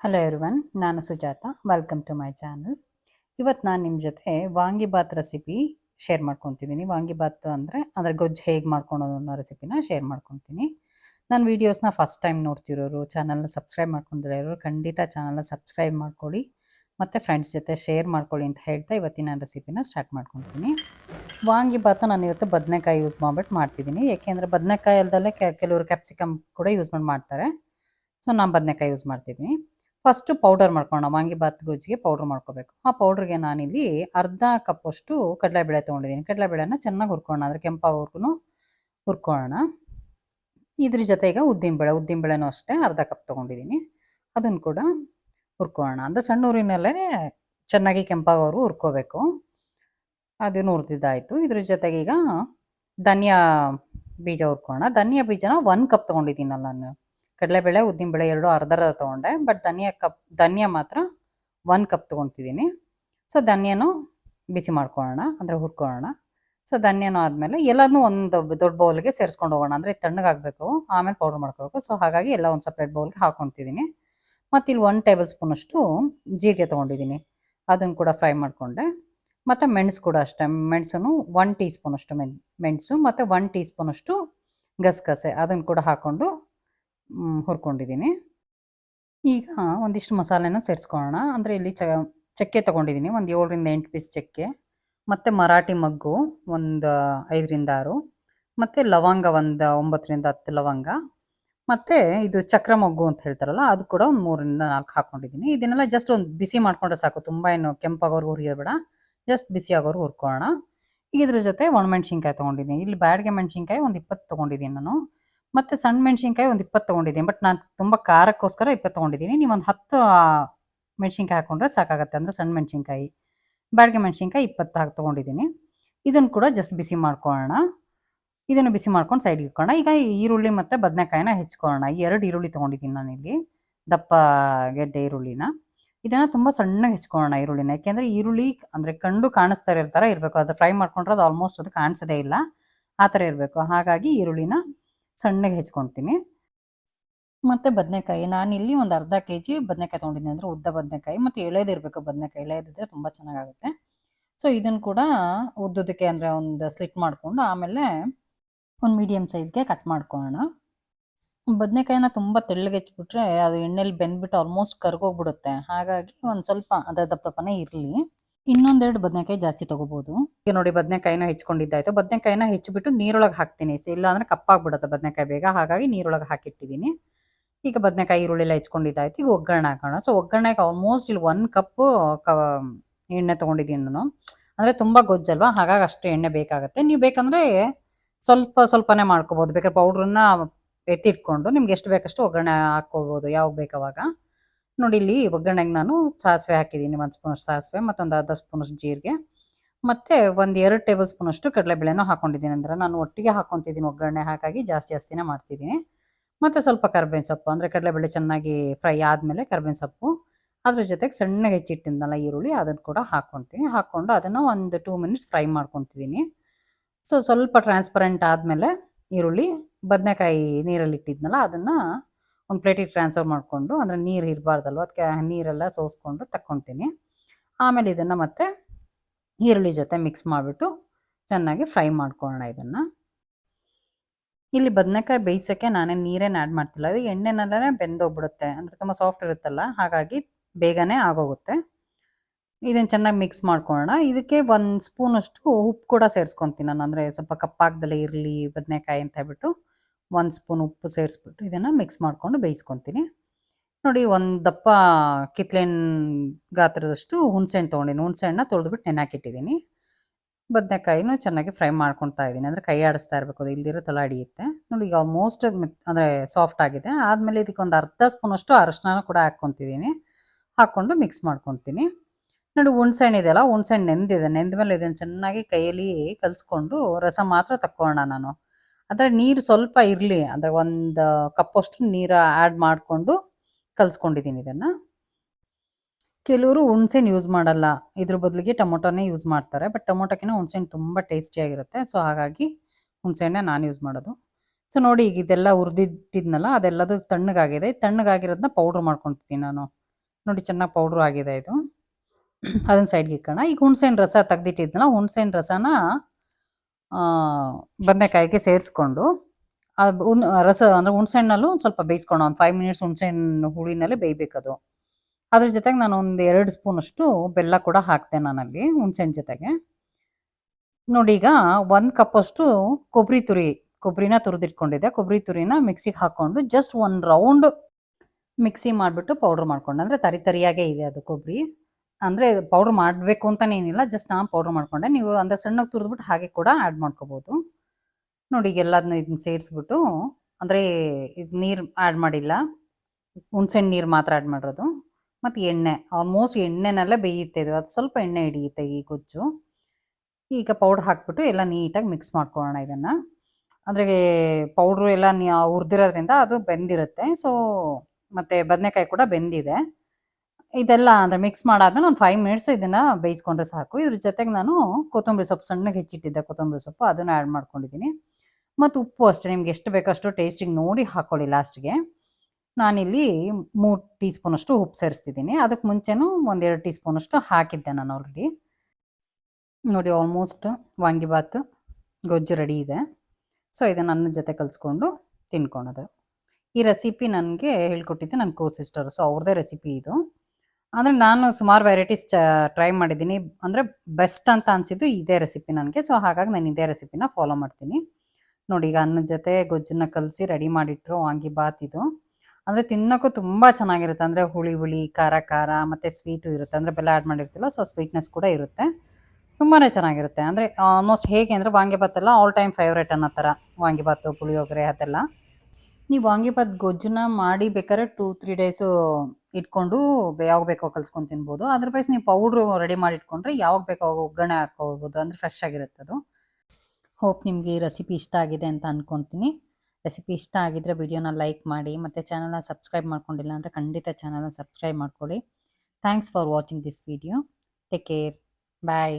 Hello everyone ನಾನು Sujata. Welcome to my channel ಇವತ್ತು ನಾನು ನಿಮ್ಮ ಜೊತೆ ವಾಂಗಿಬಾತ್ ರೆಸಿಪಿ ಶೇರ್ ಮಾಡ್ಕೊತಿದ್ದೀನಿ ವಾಂಗಿಬಾತ್ ಅಂದರೆ ಅದರ ಗೊಜ್ಜು ಹೇಗೆ ಮಾಡ್ಕೊಳೋದು ಅನ್ನೋ ರೆಸಿಪಿನ ಶೇರ್ ಮಾಡ್ಕೊತೀನಿ ನಾನು ವೀಡಿಯೋಸ್ನ ಫಸ್ಟ್ ಟೈಮ್ ನೋಡ್ತಿರೋರು ಚಾನಲ್ನ ಸಬ್ಸ್ಕ್ರೈಬ್ ಮಾಡ್ಕೊಂಡಿರೋರು ಖಂಡಿತ ಚಾನಲ್ನ ಸಬ್ಸ್ಕ್ರೈಬ್ ಮಾಡ್ಕೊಳ್ಳಿ. ಮತ್ತು ಫ್ರೆಂಡ್ಸ್ ಜೊತೆ ಶೇರ್ ಮಾಡ್ಕೊಳ್ಳಿ ಅಂತ ಹೇಳ್ತಾ ಇವತ್ತಿನ ರೆಸಿಪಿನ ಸ್ಟಾರ್ಟ್ ಮಾಡ್ಕೊತೀನಿ ವಾಂಗಿಬಾತ್ ನಾನು ಇವತ್ತು ಬದನೆಕಾಯಿ ಯೂಸ್ ಮಾಡ್ಬಿಟ್ಟು ಮಾಡ್ತಿದ್ದೀನಿ ಏಕೆಂದರೆ ಬದನೆಕಾಯಿ ಅಲ್ಲದಲ್ಲೇ ಕೆಲವರು ಕ್ಯಾಪ್ಸಿಕಮ್ ಕೂಡ ಯೂಸ್ ಮಾಡಿ, ಮಾಡ್ತಾರೆ. ಸೊ ನಾನು ಬದನೆಕಾಯಿ ಯೂಸ್ ಮಾಡ್ತಿದ್ದೀನಿ ಫಸ್ಟು ಪೌಡರ್ ಮಾಡ್ಕೊಳ್ಳೋಣ. ವಾಂಗಿಬಾತ್ ಗೊಜ್ಜಿಗೆ ಪೌಡ್ರ್ ಮಾಡ್ಕೋಬೇಕು. ಆ ಪೌಡ್ರಿಗೆ ನಾನಿಲ್ಲಿ ಅರ್ಧ ಕಪ್ಪಷ್ಟು ಕಡಲೆಬೇಳೆ ತೊಗೊಂಡಿದ್ದೀನಿ. ಕಡಲೆಬೇಳೆನ ಚೆನ್ನಾಗಿ ಹುರ್ಕೊಳ್ಳೋಣ. ಅಂದರೆ ಕೆಂಪಾಗೋರ್ಗು ಹುರ್ಕೊಳ್ಳೋಣ. ಇದ್ರ ಜೊತೆಗೆ ಉದ್ದಿನಬೇಳೆ ಉದ್ದಿನಬೇಳೆನೂ ಅಷ್ಟೇ ಅರ್ಧ ಕಪ್ ತೊಗೊಂಡಿದ್ದೀನಿ. ಅದನ್ನು ಕೂಡ ಹುರ್ಕೊಳ್ಳೋಣ. ಅಂದರೆ ಸಣ್ಣ ಊರಿನಲ್ಲೇ ಚೆನ್ನಾಗಿ ಕೆಂಪಾಗೋರು ಹುರ್ಕೋಬೇಕು. ಅದನ್ನು ಹುರಿದಿದ್ದಾಯಿತು ಇದ್ರ ಜೊತೆಗೆ ಈಗ ಧನಿಯಾ ಬೀಜ ಹುರ್ಕೊಳ್ಳೋಣ. ಧನಿಯಾ ಬೀಜನ ಒಂದು ಕಪ್ ತೊಗೊಂಡಿದ್ದೀನಲ್ಲ ನಾನು. ಕಡಲೆಬೇಳೆ, ಉದ್ದಿನಬೇಳೆ ಎರಡು ಅರ್ಧ ಅರ್ಧ ತೊಗೊಂಡೆ. ಬಟ್ ಧನಿಯಾ ಕಪ್, ಧನಿಯಾ ಮಾತ್ರ ಒನ್ ಕಪ್ ತೊಗೊತಿದ್ದೀನಿ. ಸೊ ಧನಿಯಾನು ಬಿಸಿ ಮಾಡ್ಕೊಳ್ಳೋಣ, ಅಂದರೆ ಹುರ್ಕೊಳ್ಳೋಣ. ಸೊ ಧನಿಯಾನು ಆದಮೇಲೆ ಎಲ್ಲನೂ ಒಂದು ದೊಡ್ಡ ಬೌಲ್ಗೆ ಸೇರಿಸ್ಕೊಂಡು ಹೋಗೋಣ. ಅಂದರೆ ತಣ್ಣಗಾಗಬೇಕು ಆಮೇಲೆ ಪೌಡ್ರ್ ಮಾಡ್ಕೋಬೇಕು. ಸೊ ಹಾಗಾಗಿ ಎಲ್ಲ ಒಂದು ಸಪ್ರೇಟ್ ಬೌಲ್ಗೆ ಹಾಕ್ಕೊತಿದ್ದೀನಿ. ಮತ್ತು ಇಲ್ಲಿ ಒನ್ ಟೇಬಲ್ ಸ್ಪೂನಷ್ಟು ಜೀರಿಗೆ ತೊಗೊಂಡಿದ್ದೀನಿ. ಅದನ್ನು ಕೂಡ ಫ್ರೈ ಮಾಡಿಕೊಂಡೆ. ಮತ್ತು ಮೆಣಸು ಕೂಡ ಅಷ್ಟೇ. ಮೆಣಸನ್ನು ಒನ್ ಟೀ ಸ್ಪೂನಷ್ಟು ಮೆಣ್ ಮೆಣಸು, ಮತ್ತು ಒನ್ ಟೀ ಸ್ಪೂನಷ್ಟು ಗಸಗಸೆ. ಅದನ್ನು ಕೂಡ ಹಾಕ್ಕೊಂಡು ಹುರ್ಕೊಂಡಿದ್ದೀನಿ. ಈಗ ಒಂದಿಷ್ಟು ಮಸಾಲೆನ ಸೇರಿಸ್ಕೊಳ್ಳೋಣ. ಅಂದರೆ ಇಲ್ಲಿ ಚ, ಚಕ್ಕೆ ತೊಗೊಂಡಿದ್ದೀನಿ. ಒಂದು ಏಳರಿಂದ ಎಂಟು ಪೀಸ್ ಚಕ್ಕೆ. ಮತ್ತು ಮರಾಠಿ ಮಗ್ಗು ಒಂದು ಐದರಿಂದ ಆರು. ಮತ್ತು ಲವಂಗ ಒಂದು ಒಂಬತ್ತರಿಂದ ಹತ್ತು ಲವಂಗ. ಮತ್ತು ಇದು ಚಕ್ರ ಮಗ್ಗು ಅಂತ ಹೇಳ್ತಾರಲ್ಲ, ಅದು ಕೂಡ ಒಂದು ಮೂರರಿಂದ ನಾಲ್ಕು ಹಾಕ್ಕೊಂಡಿದ್ದೀನಿ ಇದನ್ನೆಲ್ಲ ಜಸ್ಟ್ ಒಂದು ಬಿಸಿ ಮಾಡಿಕೊಂಡ್ರೆ ಸಾಕು. ತುಂಬ ಏನು ಕೆಂಪಾಗೋರು ಬೇಡ. ಜಸ್ಟ್ ಬಿಸಿ ಆಗೋರು ಹುರ್ಕೊಳ್ಳೋಣ. ಇದ್ರ ಜೊತೆ ಒಣಮೆಣ್ಸಿನ್ಕಾಯಿ ತೊಗೊಂಡಿದ್ದೀನಿ. ಇಲ್ಲಿ ಬ್ಯಾಡಿಗೆ ಮೆಣಸಿನ್ಕಾಯಿ ಒಂದು ಇಪ್ಪತ್ತು ತೊಗೊಂಡಿದ್ದೀನಿ ನಾನು. ಮತ್ತು ಸಣ್ಣ ಮೆಣಸಿನ್ಕಾಯಿ ಒಂದು ಇಪ್ಪತ್ತು ತೊಗೊಂಡಿದ್ದೀನಿ ಬಟ್ ನಾನು ತುಂಬ ಖಾರಕ್ಕೋಸ್ಕರ ಇಪ್ಪತ್ತು ತೊಗೊಂಡಿದ್ದೀನಿ. ನೀವು ಒಂದು ಹತ್ತು ಮೆಣಸಿನ್ಕಾಯಿ ಹಾಕ್ಕೊಂಡ್ರೆ ಸಾಕಾಗುತ್ತೆ, ಅಂದರೆ ಸಣ್ಣ ಮೆಣಸಿನ್ಕಾಯಿ ಬಾಡಿಗೆ ಮೆಣಸಿನ್ಕಾಯಿ ಇಪ್ಪತ್ತು ಹಾಕಿ ತೊಗೊಂಡಿದ್ದೀನಿ. ಇದನ್ನು ಕೂಡ ಜಸ್ಟ್ ಬಿಸಿ ಮಾಡ್ಕೊಳ್ಳೋಣ ಇದನ್ನು ಬಿಸಿ ಮಾಡ್ಕೊಂಡು ಸೈಡ್ಗೆ ಇಟ್ಕೊಳ್ಳೋಣ. ಈಗ ಈರುಳ್ಳಿ ಮತ್ತು ಬದನೆಕಾಯಿನ ಹೆಚ್ಕೊಳ್ಳೋಣ. ಎರಡು ಈರುಳ್ಳಿ ತೊಗೊಂಡಿದ್ದೀನಿ ನಾನಿಲ್ಲಿ ದಪ್ಪ ಗೆಡ್ಡೆ ಈರುಳ್ಳಿನ. ಇದನ್ನು ತುಂಬ ಸಣ್ಣಗೆ ಹೆಚ್ಕೊಳ್ಳೋಣ ಈರುಳ್ಳಿನ, ಯಾಕೆಂದರೆ ಈರುಳ್ಳಿ ಅಂದರೆ ಕಂಡು ಕಾಣಿಸ್ತಾ ಇರೋ ಥರ ಇರಬೇಕು. ಅದು ಫ್ರೈ ಮಾಡ್ಕೊಂಡ್ರೆ ಅದು ಆಲ್ಮೋಸ್ಟ್ ಅದು ಕಾಣಿಸೋದೇ ಇಲ್ಲ. ಆ ಥರ ಇರಬೇಕು. ಹಾಗಾಗಿ ಈರುಳ್ಳಿನ ಸಣ್ಣಗೆ ಹೆಚ್ಕೊತೀನಿ ಮತ್ತು ಬದನೆಕಾಯಿ ನಾನಿಲ್ಲಿ ಒಂದು ಅರ್ಧ ಕೆ ಜಿ ಬದನೆಕಾಯಿ ತೊಗೊಂಡಿದ್ದೀನಿ ಅಂದರೆ ಉದ್ದ ಬದನೆಕಾಯಿ ಮತ್ತು ಎಳೆದಿರಬೇಕು ಬದನೆಕಾಯಿ ಎಳೆದಿದ್ರೆ ತುಂಬ ಚೆನ್ನಾಗಾಗುತ್ತೆ. ಸೊ ಇದನ್ನು ಕೂಡ ಉದ್ದದಕ್ಕೆ ಅಂದರೆ ಒಂದು ಸ್ಲಿಟ್ ಮಾಡಿಕೊಂಡು ಆಮೇಲೆ ಒಂದು ಮೀಡಿಯಮ್ ಸೈಜ್ಗೆ ಕಟ್ ಮಾಡ್ಕೊಳ್ಳೋಣ. ಬದನೆಕಾಯಿನ ತುಂಬ ತೆಳ್ಳಗೆ ಹೆಚ್ಚಿಬಿಟ್ರೆ ಅದು ಎಣ್ಣೆಲಿ ಬೆಂದ್ಬಿಟ್ಟು ಆಲ್ಮೋಸ್ಟ್ ಕರ್ಗೋಗ್ಬಿಡುತ್ತೆ. ಹಾಗಾಗಿ ಒಂದು ಸ್ವಲ್ಪ ಅದರ ದಪ್ಪ ದಪ್ಪನೇ ಇರಲಿ. ಇನ್ನೊಂದೆರಡು ಬದನೆಕಾಯಿ ಜಾಸ್ತಿ ತಗೋಬಹುದು ಈಗ ನೋಡಿ ಬದನೆಕಾಯಿನ ಹೆಚ್ಕೊಂಡಿದ್ದಾಯ್ತು. ಬದನೆಕಾಯಿನ ಹೆಚ್ಚಿಬಿಟ್ಟು ನೀರೊಳಗೆ ಹಾಕ್ತೀನಿ. ಸೊ ಇಲ್ಲ ಅಂದ್ರೆ ಕಪ್ಪಾಗ್ಬಿಡುತ್ತೆ ಬದನೆಕಾಯಿ ಬೇಗ. ಹಾಗಾಗಿ ನೀರೊಳಗೆ ಹಾಕಿಟ್ಟಿದ್ದೀನಿ. ಈಗ ಬದನೆಕಾಯಿ ಈರುಳ್ಳಿ ಎಲ್ಲ ಹೆಚ್ಕೊಂಡಿದ್ದಾಯ್ತು. ಈಗ ಒಗ್ಗರಣೆ ಹಾಕೋಣ. ಸೊ ಒಗ್ಗರಣೆಗೆ ಆಲ್ಮೋಸ್ಟ್ ಇಲ್ಲಿ ಒನ್ ಕಪ್ ಕ ಎಣ್ಣೆ ತಗೊಂಡಿದ್ದೀನಿ ನಾನು. ಅಂದ್ರೆ ತುಂಬಾ ಗೊಜ್ಜಲ್ವಾ? ಹಾಗಾಗಿ ಅಷ್ಟು ಎಣ್ಣೆ ಬೇಕಾಗುತ್ತೆ. ನೀವು ಬೇಕಂದ್ರೆ ಸ್ವಲ್ಪ ಸ್ವಲ್ಪನೇ ಮಾಡ್ಕೋಬಹುದು ಬೇಕಾದ್ರೆ ಪೌಡ್ರನ್ನ ಎತ್ತಿಟ್ಕೊಂಡು ನಿಮ್ಗೆ ಎಷ್ಟು ಬೇಕಷ್ಟು ಒಗ್ಗರಣೆ ಹಾಕ್ಕೋಬೋದು ಯಾವಾಗ ಬೇಕವಾಗ. ನೋಡಿ ಇಲ್ಲಿ ಒಗ್ಗರಣೆಗೆ ನಾನು ಸಾಸಿವೆ ಹಾಕಿದ್ದೀನಿ ಒಂದು ಸ್ಪೂನಷ್ಟು ಸಾಸಿವೆ, ಮತ್ತೊಂದು ಅರ್ಧ ಸ್ಪೂನಷ್ಟು ಜೀರಿಗೆ. ಮತ್ತು ಒಂದು ಎರಡು ಟೇಬಲ್ ಸ್ಪೂನಷ್ಟು ಕಡಲೆಬೇಳೆನೂ ಹಾಕೊಂಡಿದ್ದೀನಿ. ಅಂದ್ರೆ ನಾನು ಒಟ್ಟಿಗೆ ಹಾಕ್ಕೊತಿದ್ದೀನಿ ಒಗ್ಗರಣೆ ಹಾಕಾಗಿ ಜಾಸ್ತಿ ಜಾಸ್ತಿನೇ ಮಾಡ್ತಿದ್ದೀನಿ. ಮತ್ತು ಸ್ವಲ್ಪ ಕರ್ಬೇವಿನ ಸೊಪ್ಪು, ಅಂದರೆ ಕಡಲೆಬೇಳೆ ಚೆನ್ನಾಗಿ ಫ್ರೈ ಆದಮೇಲೆ ಕರ್ಬೇವಿನ ಸೊಪ್ಪು. ಅದ್ರ ಜೊತೆಗೆ ಸಣ್ಣಗೆ ಹೆಚ್ಚಿಟ್ಟಿದ್ದಲ್ಲ ಈರುಳ್ಳಿ, ಅದನ್ನು ಕೂಡ ಹಾಕ್ಕೊತೀನಿ ಹಾಕ್ಕೊಂಡು ಅದನ್ನು ಒಂದು ಟೂ ಮಿನಿಟ್ಸ್ ಫ್ರೈ ಮಾಡ್ಕೊತಿದ್ದೀನಿ. ಸೊ ಸ್ವಲ್ಪ ಟ್ರಾನ್ಸ್ಪರೆಂಟ್ ಆದಮೇಲೆ ಈರುಳ್ಳಿ, ಬದನೆಕಾಯಿ ನೀರಲ್ಲಿ ಇಟ್ಟಿದ್ನಲ್ಲ ಅದನ್ನು ಒಂದು ಪ್ಲೇಟಿಗೆ ಟ್ರಾನ್ಸ್ಫರ್ ಮಾಡಿಕೊಂಡು, ಅಂದರೆ ನೀರು ಇರಬಾರ್ದಲ್ವ, ಅದಕ್ಕೆ ನೀರೆಲ್ಲ ಸೋಸ್ಕೊಂಡು ತಕ್ಕೊತೀನಿ. ಆಮೇಲೆ ಇದನ್ನು ಮತ್ತೆ ಈರುಳ್ಳಿ ಜೊತೆ ಮಿಕ್ಸ್ ಮಾಡಿಬಿಟ್ಟು ಚೆನ್ನಾಗಿ ಫ್ರೈ ಮಾಡ್ಕೊಳ್ಳೋಣ ಇದನ್ನು. ಇಲ್ಲಿ ಬದನೆಕಾಯಿ ಬೇಯಿಸೋಕ್ಕೆ ನಾನೇ ನೀರೇನು ಆ್ಯಡ್ ಮಾಡ್ತಿಲ್ಲ. ಅದು ಎಣ್ಣೆನಲ್ಲೇ ಬೆಂದೋಗ್ಬಿಡುತ್ತೆ. ಅಂದರೆ ತುಂಬ ಸಾಫ್ಟ್ ಇರುತ್ತಲ್ಲ, ಹಾಗಾಗಿ ಬೇಗನೆ ಆಗೋಗುತ್ತೆ. ಇದನ್ನು ಚೆನ್ನಾಗಿ ಮಿಕ್ಸ್ ಮಾಡ್ಕೊಳ್ಳೋಣ. ಇದಕ್ಕೆ ಒಂದು ಸ್ಪೂನಷ್ಟು ಉಪ್ಪು ಕೂಡ ಸೇರಿಸ್ಕೊತೀನಿ ನಾನು. ಅಂದರೆ ಸ್ವಲ್ಪ ಕಪ್ಪಾಗ್ದಲೇ ಇರಲಿ ಬದನೆಕಾಯಿ ಅಂತ ಹೇಳ್ಬಿಟ್ಟು. ಒಂದು ಸ್ಪೂನ್ ಉಪ್ಪು ಸೇರಿಸ್ಬಿಟ್ಟು ಇದನ್ನು ಮಿಕ್ಸ್ ಮಾಡಿಕೊಂಡು ಬೇಯಿಸ್ಕೊತೀನಿ. ನೋಡಿ, ಒಂದು ದಪ್ಪ ಕಿತ್ಲೆಹಣ್ಣು ಗಾತ್ರದಷ್ಟು ಹುಣಸೆಹಣ್ಣು ತೊಗೊಂಡಿನಿ. ಹುಣಸೆಹಣ್ಣು ತೊಳೆದ್ಬಿಟ್ಟು ನೆನಾಕಿಟ್ಟಿದ್ದೀನಿ. ಬದನೆಕಾಯಿನೂ ಚೆನ್ನಾಗಿ ಫ್ರೈ ಮಾಡ್ಕೊತಾ ಇದ್ದೀನಿ. ಅಂದರೆ ಕೈ ಆಡಿಸ್ತಾ ಇರಬೇಕು, ಅದು ಇಲ್ದಿರೋ ತಲೆ ಅಡಿಯುತ್ತೆ. ನೋಡಿ, ಈಗ ಆಲ್ಮೋಸ್ಟ್ ಅಂದರೆ ಸಾಫ್ಟ್ ಆಗಿದೆ. ಆದಮೇಲೆ ಇದಕ್ಕೆ ಒಂದು ಅರ್ಧ ಸ್ಪೂನಷ್ಟು ಅರಶಿನ ಕೂಡ ಹಾಕ್ಕೊತಿದ್ದೀನಿ. ಹಾಕ್ಕೊಂಡು ಮಿಕ್ಸ್ ಮಾಡ್ಕೊತೀನಿ. ನೋಡಿ, ಹುಣ್ಸೆಹಣ್ಣು ಇದೆಯಲ್ಲ, ಹುಣ್ಸೆಹಣ್ಣು ನೆಂದಿದೆ. ನೆಂದ ಮೇಲೆ ಇದನ್ನು ಚೆನ್ನಾಗಿ ಕೈಯಲ್ಲಿ ಕಲಿಸ್ಕೊಂಡು ರಸ ಮಾತ್ರ ತಕ್ಕೊಳ್ಳೋಣ ನಾನು. ಅಂದರೆ ನೀರು ಸ್ವಲ್ಪ ಇರಲಿ, ಅಂದರೆ ಒಂದು ಕಪ್ಪಷ್ಟು ನೀರು ಆ್ಯಡ್ ಮಾಡಿಕೊಂಡು ಕಲಿಸ್ಕೊಂಡಿದ್ದೀನಿ ಇದನ್ನು. ಕೆಲವರು ಹುಣ್ಸೆನ್ ಯೂಸ್ ಮಾಡಲ್ಲ, ಇದ್ರ ಬದಲಿಗೆ ಟೊಮೊಟೊನೇ ಯೂಸ್ ಮಾಡ್ತಾರೆ ಬಟ್ ಟೊಮೊಟೊಕ್ಕಿಂತ ಹುಣ್ಸೆಹಣ್ಣು ತುಂಬ ಟೇಸ್ಟಿಯಾಗಿರುತ್ತೆ ಸೊ ಹಾಗಾಗಿ ಹುಣ್ಸೆಹಣ್ಣೆ ನಾನು ಯೂಸ್ ಮಾಡೋದು. ಸೊ ನೋಡಿ, ಈಗ ಇದೆಲ್ಲ ಉರಿದಿಟ್ಟಿದ್ನಲ್ಲ ಅದೆಲ್ಲದು ತಣ್ಣಗಾಗಿದೆ ತಣ್ಣಗಾಗಿರೋದನ್ನ ಪೌಡ್ರ್ ಮಾಡ್ಕೊತಿದ್ದೀನಿ ನಾನು. ನೋಡಿ, ಚೆನ್ನಾಗಿ ಪೌಡ್ರ್ ಆಗಿದೆ ಇದು. ಅದನ್ನ ಸೈಡ್ಗೆ ಇಕ್ಕೋಣ. ಈಗ ಹುಣ್ಸೆಹಣ್ಣು ರಸ ತೆಗ್ದಿಟ್ಟಿದ್ನಲ್ಲ, ಹುಣ್ಸೆಹಣ್ಣು ರಸನ ಬದನೆಕಾಯಿಗೆ ಸೇರಿಸ್ಕೊಂಡು ರಸ ಅಂದರೆ ಹುಣಸೆಹಣ್ಣಲ್ಲೂ ಸ್ವಲ್ಪ ಬೇಯಿಸ್ಕೊಂಡು ಒಂದು ಫೈವ್ ಮಿನಿಟ್ಸ್ ಹುಣಸೆಹಣ್ಣು ಹುಳಿನಲ್ಲೇ ಬೇಯಬೇಕದು. ಅದ್ರ ಜೊತೆಗೆ ನಾನು ಒಂದು ಎರಡು ಸ್ಪೂನಷ್ಟು ಬೆಲ್ಲ ಕೂಡ ಹಾಕ್ತೆ ನಾನಲ್ಲಿ ಹುಣಸೆಹಣ್ಣು ಜೊತೆಗೆ. ನೋಡಿ ಈಗ ಒಂದು ಕಪ್ಪಷ್ಟು ಕೊಬ್ಬರಿ ತುರಿ ಕೊಬ್ಬರಿನ ತುರಿದಿಟ್ಕೊಂಡಿದ್ದೆ. ಕೊಬ್ಬರಿ ತುರಿನ ಮಿಕ್ಸಿಗೆ ಹಾಕ್ಕೊಂಡು ಜಸ್ಟ್ ಒಂದು ರೌಂಡ್ ಮಿಕ್ಸಿ ಮಾಡಿಬಿಟ್ಟು ಪೌಡ್ರ್ ಮಾಡ್ಕೊಂಡು, ಅಂದರೆ ತರಿ ತರಿಯಾಗೇ ಇದೆ ಅದು ಕೊಬ್ಬರಿ ಅಂದರೆ ಪೌಡ್ರ್ ಮಾಡಬೇಕು ಅಂತಲೇ ಏನಿಲ್ಲ ಜಸ್ಟ್ ನಾನು ಪೌಡ್ರ್ ಮಾಡ್ಕೊಂಡೆ. ನೀವು ಅಂದರೆ ಸಣ್ಣಗೆ ತುರಿದ್ಬಿಟ್ಟು ಹಾಗೆ ಕೂಡ ಆ್ಯಡ್ ಮಾಡ್ಕೋಬೋದು. ನೋಡಿ, ಈಗ ಎಲ್ಲದನ್ನ ಇದನ್ನ ಸೇರಿಸ್ಬಿಟ್ಟು, ಅಂದರೆ ಇದು ನೀರು ಆ್ಯಡ್ ಮಾಡಿಲ್ಲ. ಹುಣ್ಸೆಹಣ್ಣು ನೀರು ಮಾತ್ರ ಆ್ಯಡ್ ಮಾಡಿರೋದು. ಮತ್ತು ಎಣ್ಣೆ ಆಲ್ಮೋಸ್ಟ್ ಎಣ್ಣೆನಲ್ಲೇ ಬೇಯುತ್ತೆ ಇದು. ಅದು ಸ್ವಲ್ಪ ಎಣ್ಣೆ ಹಿಡಿಯುತ್ತೆ ಈ ಗೊಜ್ಜು. ಈಗ ಪೌಡ್ರ್ ಹಾಕ್ಬಿಟ್ಟು ಎಲ್ಲ ನೀಟಾಗಿ ಮಿಕ್ಸ್ ಮಾಡ್ಕೊಳ್ಳೋಣ ಇದನ್ನು. ಅಂದರೆ ಪೌಡ್ರು ಎಲ್ಲ ಹುರಿದಿರೋದ್ರಿಂದ ಅದು ಬೆಂದಿರುತ್ತೆ. ಸೊ ಮತ್ತು ಬದನೆಕಾಯಿ ಕೂಡ ಬೆಂದಿದೆ. ಇದೆಲ್ಲ ಅಂದರೆ ಮಿಕ್ಸ್ ಮಾಡಾದ್ಮೇಲೆ ಒಂದು ಫೈವ್ ಮಿನಿಟ್ಸ್ ಇದನ್ನು ಬೇಯಿಸ್ಕೊಂಡ್ರೆ ಸಾಕು. ಇದ್ರ ಜೊತೆಗೆ ನಾನು ಕೊತ್ತಂಬರಿ ಸೊಪ್ಪು ಸಣ್ಣಗೆ ಹೆಚ್ಚಿಟ್ಟಿದ್ದೆ ಕೊತ್ತಂಬರಿ ಸೊಪ್ಪು. ಅದನ್ನು ಆ್ಯಡ್ ಮಾಡ್ಕೊಂಡಿದ್ದೀನಿ ಮತ್ತು ಉಪ್ಪು ಅಷ್ಟೇ. ನಿಮ್ಗೆ ಎಷ್ಟು ಬೇಕಷ್ಟು ಟೇಸ್ಟಿಗೆ ನೋಡಿ ಹಾಕ್ಕೊಳ್ಳಿ ಲಾಸ್ಟ್ಗೆ ನಾನಿಲ್ಲಿ ಮೂರು ಟೀ ಸ್ಪೂನಷ್ಟು ಉಪ್ಪು ಸೇರಿಸ್ತಿದ್ದೀನಿ ಅದಕ್ಕೆ ಮುಂಚೆನೂ ಒಂದೆರಡು ಟೀ ಸ್ಪೂನಷ್ಟು ಹಾಕಿದ್ದೆ ನಾನು ಆಲ್ರೆಡಿ ನೋಡಿ ಆಲ್ಮೋಸ್ಟ್ ವಾಂಗಿಬಾತ್ ಗೊಜ್ಜು ರೆಡಿ ಇದೆ. ಸೊ ಇದನ್ನು ನನ್ನ ಜೊತೆ ಕಲಿಸ್ಕೊಂಡು ತಿನ್ಕೊಳೋದು ಈ ರೆಸಿಪಿ ನನಗೆ ಹೇಳ್ಕೊಟ್ಟಿದ್ದು ನನ್ನ ಕೋ ಸಿಸ್ಟರು ಸೊ ಅವ್ರದ್ದೇ ರೆಸಿಪಿ ಇದು. ಅಂದರೆ ನಾನು ಸುಮಾರು ವೆರೈಟೀಸ್ ಟ್ರೈ ಮಾಡಿದ್ದೀನಿ. ಅಂದರೆ ಬೆಸ್ಟ್ ಅಂತ ಅನಿಸಿದ್ದು ಇದೇ ರೆಸಿಪಿ ನನಗೆ. ಸೊ ಹಾಗಾಗಿ ನಾನು ಇದೇ ರೆಸಿಪಿನ ಫಾಲೋ ಮಾಡ್ತೀನಿ. ನೋಡಿ, ಈಗ ಅನ್ನದ ಜೊತೆ ಗೊಜ್ಜನ್ನ ಕಲಸಿ ರೆಡಿ ಮಾಡಿಟ್ರು ವಾಂಗಿಬಾತ್ ಇದು. ಅಂದರೆ ತಿನ್ನೋಕ್ಕೂ ತುಂಬ ಚೆನ್ನಾಗಿರುತ್ತೆ. ಅಂದರೆ ಹುಳಿ ಹುಳಿ, ಖಾರ ಖಾರ, ಮತ್ತು ಸ್ವೀಟು ಇರುತ್ತೆ. ಅಂದರೆ ಬೆಲ್ಲ ಆ್ಯಡ್ ಮಾಡಿರ್ತಿಲ್ಲ ಸೊ ಸ್ವೀಟ್ನೆಸ್ ಕೂಡ ಇರುತ್ತೆ. ತುಂಬಾ ಚೆನ್ನಾಗಿರುತ್ತೆ. ಅಂದರೆ ಆಲ್ಮೋಸ್ಟ್ ಹೇಗೆ ಅಂದರೆ ವಾಂಗಿಬಾತ್ ಎಲ್ಲ ಆಲ್ ಟೈಮ್ ಫೇವ್ರೇಟ್ ಅನ್ನೋ ಥರ. ವಾಂಗಿಬಾತು ಪುಳಿಯೋಗರೆ ಅದೆಲ್ಲ. ನೀವು ವಾಂಗಿಭಾತ್ ಗೊಜ್ಜನ್ನ ಮಾಡಿ ಬೇಕಾದ್ರೆ ಟೂ ತ್ರೀ ಡೇಸು ಇಟ್ಕೊಂಡು ಯಾವಾಗ ಬೇಕೋ ಕಲ್ಸ್ಕೊಂಡು ತಿನ್ಬೋದು. ಅದರ್ವೈಸ್ ನೀವು ಪೌಡ್ರು ರೆಡಿ ಮಾಡಿ ಇಟ್ಕೊಂಡ್ರೆ ಯಾವಾಗ ಬೇಕೋ ಒಗ್ಗರಣೆ ಹಾಕೋಬೋದು ಅಂದರೆ ಫ್ರೆಶ್ ಆಗಿರುತ್ತೆ ಅದು. ಹೋಪ್ ನಿಮಗೆ ಈ ರೆಸಿಪಿ ಇಷ್ಟ ಆಗಿದೆ ಅಂತ ಅಂದ್ಕೊತೀನಿ ರೆಸಿಪಿ ಇಷ್ಟ ಆಗಿದ್ರೆ ವಿಡಿಯೋನ ಲೈಕ್ ಮಾಡಿ, ಮತ್ತು ಚಾನಲ್ನ ಸಬ್ಸ್ಕ್ರೈಬ್ ಮಾಡ್ಕೊಂಡಿಲ್ಲ ಅಂದರೆ ಖಂಡಿತ ಚಾನಲ್ನ ಸಬ್ಸ್ಕ್ರೈಬ್ ಮಾಡ್ಕೊಳ್ಳಿ. Thanks for watching this video take care bye